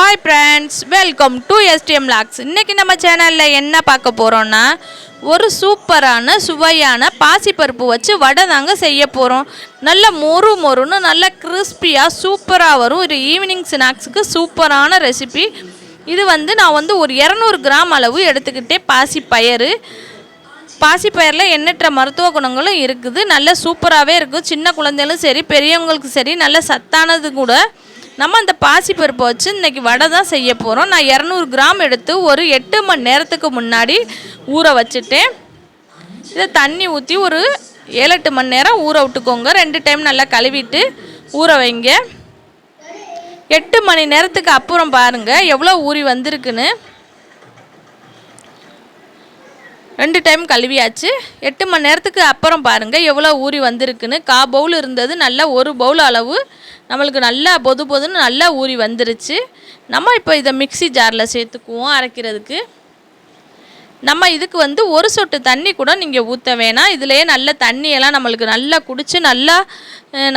Hi friends welcome to STM logs இன்றைக்கி நம்ம சேனலில் என்ன பார்க்க போகிறோன்னா ஒரு சூப்பரான சுவையான பாசிப்பருப்பு வச்சு வடை தாங்க செய்ய போகிறோம் நல்ல மொறு மொறுன்னு நல்ல கிறிஸ்பியாக சூப்பராக வரும். ஒரு ஈவினிங் ஸ்நாக்ஸுக்கு சூப்பரான ரெசிபி இது வந்து நான் வந்து ஒரு இரநூறு கிராம் அளவு எடுத்துக்கிட்டே பாசி பாசிப்பயரில் பாசிப்பயிரில் எண்ணற்ற மருத்துவ குணங்களும் இருக்குது. நல்ல சூப்பராகவே இருக்கும் சின்ன குழந்தைகளும் சரி பெரியவங்களுக்கும் சரி நல்ல சத்தானது கூட. நம்ம அந்த பாசிப்பருப்பை வச்சு இன்றைக்கி வடை தான் செய்ய போகிறோம் நான் இரநூறு கிராம் எடுத்து ஒரு எட்டு மணி நேரத்துக்கு முன்னாடி ஊற வச்சுட்டேன். இதை தண்ணி ஊற்றி ஒரு ஏழு எட்டு மணி நேரம் ஊற விட்டுக்கோங்க. ரெண்டு டைம் நல்லா கழுவிட்டு ஊற வைங்க. எட்டு மணி நேரத்துக்கு அப்புறம் பாருங்கள் எவ்வளோ ஊறி வந்திருக்குன்னு. ரெண்டு டைம் கழுவியாச்சு. எட்டு மணி நேரத்துக்கு அப்புறம் பாருங்கள் எவ்வளோ ஊறி வந்திருக்குன்னு. கா பவுல் இருந்தது நல்லா ஒரு பவுல் அளவு. நம்மளுக்கு நல்லா பொது பொதுன்னு நல்லா ஊறி வந்துருச்சு. நம்ம இப்போ இதை மிக்ஸி ஜாரில் சேர்த்துக்குவோம் அரைக்கிறதுக்கு. நம்ம இதுக்கு வந்து ஒரு சொட்டு தண்ணி கூட நீங்கள் ஊற்ற வேணாம். இதுலேயே நல்ல தண்ணியெல்லாம் நம்மளுக்கு நல்லா குடித்து நல்லா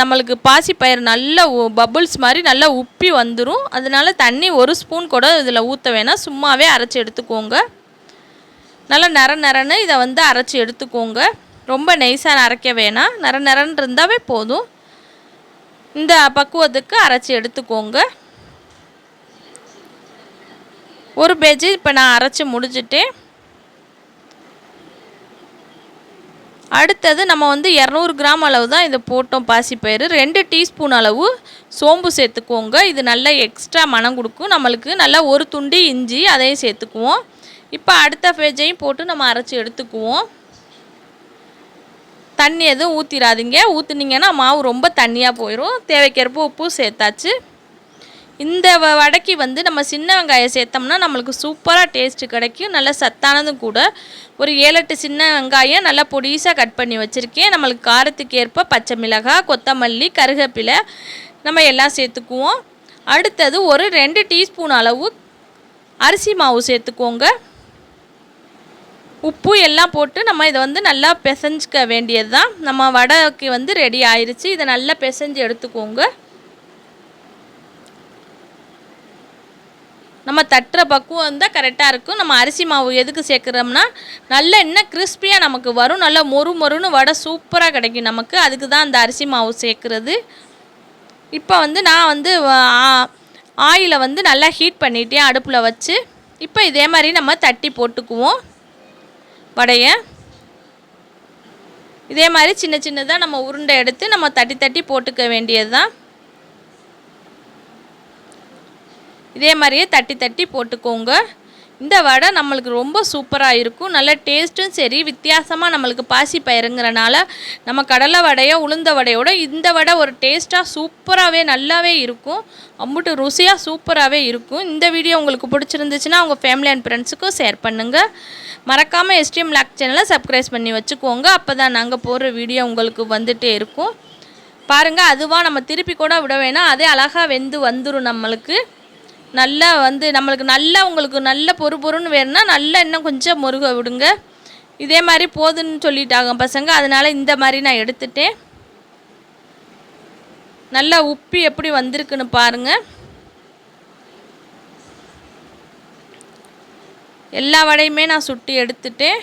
நம்மளுக்கு நம்மளுக்கு பாசிப்பயிர் நல்லா பபுள்ஸ் மாதிரி நல்லா உப்பி வந்துடும் அதனால தண்ணி ஒரு ஸ்பூன் கூட இதில் ஊற்ற வேணாம். சும்மாவே அரைச்சி எடுத்துக்கோங்க. நல்லா நர நரன்னு இதை வந்து அரைச்சி எடுத்துக்கோங்க. ரொம்ப நெய்ஸாக அரைக்க வேணாம். நர நரன் இருந்தாவே போதும். இந்த பக்குவத்துக்கு அரைச்சி எடுத்துக்கோங்க. ஒரு பேஜ் இப்போ நான் அரைச்சி முடிச்சுட்டேன். அடுத்தது நம்ம வந்து இரநூறு கிராம் அளவு தான் இதை போட்டோம் பாசிப்பயிறு. ரெண்டு டீஸ்பூன் அளவு சோம்பு சேர்த்துக்கோங்க. இது நல்லா எக்ஸ்ட்ரா மனம் கொடுக்கும். நம்மளுக்கு நல்லா ஒரு துண்டி இஞ்சி அதையும் சேர்த்துக்குவோம். இப்போ அடுத்த பேஜையும் போட்டு நம்ம அரைச்சி எடுத்துக்குவோம். தண்ணி எதுவும் ஊற்றிடாதீங்க ஊற்றுனீங்கன்னா மாவு ரொம்ப தண்ணியாக போயிடும் தேவைக்கேற்ப உப்பு சேர்த்தாச்சு. இந்த வ- வடைக்கு வந்து நம்ம சின்ன வெங்காயம் சேர்த்தோம்னா நம்மளுக்கு சூப்பராக டேஸ்ட்டு கிடைக்கும். நல்ல சத்தானதும் கூட. ஒரு ஏழு எட்டு சின்ன வெங்காயம் நல்லா பொடிசாக கட் பண்ணி வச்சுருக்கேன். நம்மளுக்கு காரத்துக்கு ஏற்ப பச்சை மிளகாய் கொத்தமல்லி கருகப்பிலை நம்ம எல்லாம் சேர்த்துக்குவோம். அடுத்தது ஒரு ரெண்டு டீஸ்பூன் அளவு அரிசி மாவு சேர்த்துக்கோங்க. உப்பு எல்லாம் போட்டு நம்ம இதை வந்து நல்லா பிசைஞ்சிக்க வேண்டியது தான் நம்ம வடைக்கு வந்து ரெடி ஆயிடுச்சு இதை நல்லா பிசைஞ்சு எடுத்துக்கோங்க. நம்ம தட்டுற பக்குவம் இருந்தால் கரெக்டாக இருக்கும். நம்ம அரிசி மாவு எதுக்கு சேர்க்குறோம்னா நல்ல இன்னும் கிறிஸ்பியாக நமக்கு வரும். நல்லா மொறு மொறுன்னு வடை சூப்பராக கிடைக்கும் நமக்கு. அதுக்கு தான் அந்த அரிசி மாவு சேர்க்குறது. இப்போ வந்து நான் வந்து ஆயிலை வந்து நல்லா ஹீட் பண்ணிட்டேன். அடுப்பில் வச்சு. இப்போ இதே மாதிரி நம்ம தட்டி போட்டுக்குவோம். வடையை. இதே மாதிரி சின்ன சின்னதாக நம்ம உருண்டை எடுத்து நம்ம தட்டி தட்டி போட்டுக்க வேண்டியது தான் இதே மாதிரியே தட்டி தட்டி போட்டுக்கோங்க. இந்த வடை நம்மளுக்கு ரொம்ப சூப்பராக இருக்கும். நல்ல டேஸ்ட்டும் சரி வித்தியாசமாக நம்மளுக்கு பாசி பயிருங்கிறனால நம்ம கடலை வடையோ உளுந்த வடையோட இந்த வடை ஒரு டேஸ்ட்டாக சூப்பராகவே நல்லாவே இருக்கும். அம்புட்டு ருசியாக சூப்பராகவே இருக்கும். இந்த வீடியோ உங்களுக்கு பிடிச்சிருந்துச்சுன்னா உங்கள் ஃபேமிலி அண்ட் ஃப்ரெண்ட்ஸுக்கும் ஷேர் பண்ணுங்கள் மறக்காமல் எஸ்டிஎம் லாக் சேனலை சப்ஸ்கிரைப் பண்ணி வச்சுக்கோங்க. அப்போ தான் நாங்கள் போடுற வீடியோ உங்களுக்கு வந்துகிட்டே இருக்கும். பாருங்கள் அதுவாக நம்ம திருப்பி கூட விட வேணாம். அதே அழகாக வெந்து வந்துடும் நம்மளுக்கு. நல்லா வந்து நம்மளுக்கு நல்லா உங்களுக்கு நல்ல பொறு பொறுன்னு வேணும்னா நல்லா இன்னும் கொஞ்சம் முருக விடுங்க. இதே மாதிரி போதுன்னு சொல்லிட்டாங்க பசங்க அதனால இந்த மாதிரி நான் எடுத்துட்டேன். நல்லா உப்பி எப்படி வந்திருக்குன்னு பாருங்க. எல்லா வடையுமே நான் சுட்டி எடுத்துட்டேன்.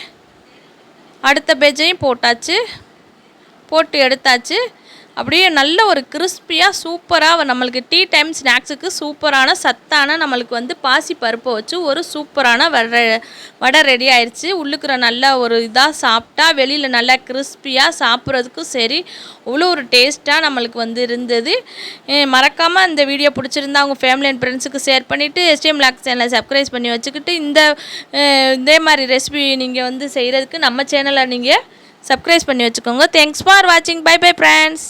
அடுத்த பேஜையும் போட்டாச்சு. போட்டு எடுத்தாச்சு. அப்படியே நல்ல ஒரு கிறிஸ்பியாக சூப்பராக நம்மளுக்கு டீ டைம் ஸ்நாக்ஸுக்கு சூப்பரான சத்தான நம்மளுக்கு வந்து பாசி பருப்பை வச்சு ஒரு சூப்பரான வடை வடை ரெடி ஆயிடுச்சு உள்ளுக்குற நல்ல ஒரு இதாக சாப்பிட்டா வெளியில் நல்லா கிறிஸ்பியாக சாப்பிட்றதுக்கும் சரி அவ்வளோ ஒரு டேஸ்ட்டாக நம்மளுக்கு வந்து இருந்தது. மறக்காமல் இந்த வீடியோ பிடிச்சிருந்தா உங்கள் ஃபேமிலி அண்ட் ஃப்ரெண்ட்ஸுக்கு ஷேர் பண்ணிவிட்டு எஸ்டிஎம் லாக் சேனலை சப்ஸ்கிரைப் பண்ணி வச்சுக்கிட்டு இந்த இதே மாதிரி ரெசிபி நீங்கள் வந்து செய்கிறதுக்கு நம்ம சேனலை நீங்கள் சப்ஸ்கிரைப் பண்ணி வச்சுக்கோங்க. தேங்க்ஸ் ஃபார் வாட்சிங் பை பை ஃப்ரெண்ட்ஸ்